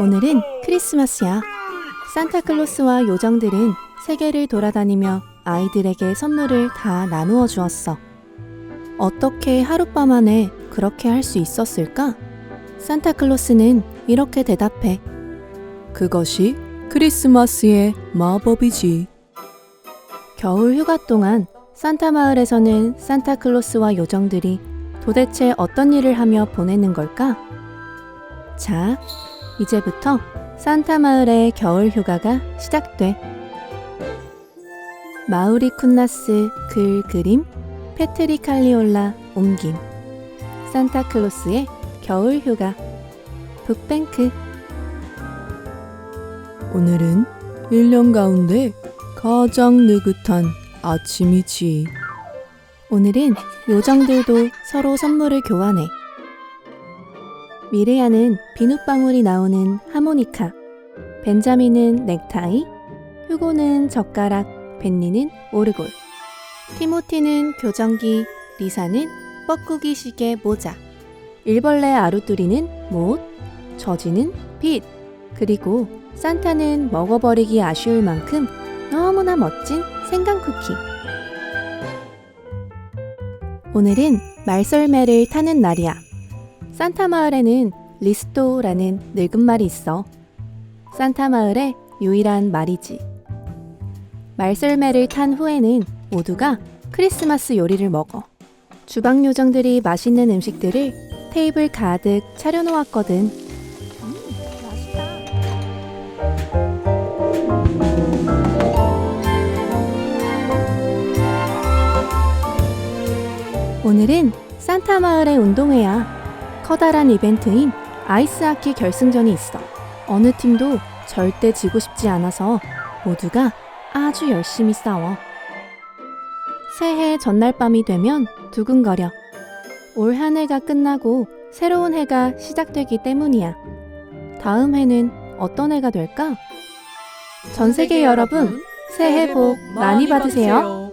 오늘은 크리스마스야. 산타클로스와 요정들은 세계를 돌아다니며 아이들에게 선물을 다 나누어 주었어. 어떻게 하룻밤 안에 그렇게 할 수 있었을까? 산타클로스는 이렇게 대답해. 그것이 크리스마스의 마법이지. 겨울 휴가 동안 산타 마을에서는 산타클로스와 요정들이 도대체 어떤 일을 하며 보내는 걸까? 자, 이제부터 산타 마을의 겨울 휴가가 시작돼. 마우리 쿤나스 글 그림 페트리 칼리올라 옮김 산타클로스의 겨울 휴가 북뱅크 오늘은 1년 가운데 가장 느긋한 아침이지. 오늘은 요정들도 서로 선물을 교환해. 미레아는 비눗방울이 나오는 하모니카, 벤자민은 넥타이, 휴고는 젓가락, 벤니는 오르골, 티모티는 교정기, 리사는 뻐꾸기 시계 모자, 일벌레 아루뚜리는 못, 저지는 빛, 그리고 산타는 먹어버리기 아쉬울 만큼 너무나 멋진 생강 쿠키. 오늘은 말썰매를 타는 날이야. 산타 마을에는 리스토라는 늙은 말이 있어. 산타 마을의 유일한 말이지. 말썰매를 탄 후에는 모두가 크리스마스 요리를 먹어. 주방 요정들이 맛있는 음식들을 테이블 가득 차려놓았거든. 오늘은 산타 마을의 운동회야. 커다란 이벤트인 아이스하키 결승전이 있어. 어느 팀도 절대 지고 싶지 않아서 모두가 아주 열심히 싸워. 새해 전날 밤이 되면 두근거려. 올 한 해가 끝나고 새로운 해가 시작되기 때문이야. 다음 해는 어떤 해가 될까? 전 세계 여러분, 새해 복 많이 받으세요.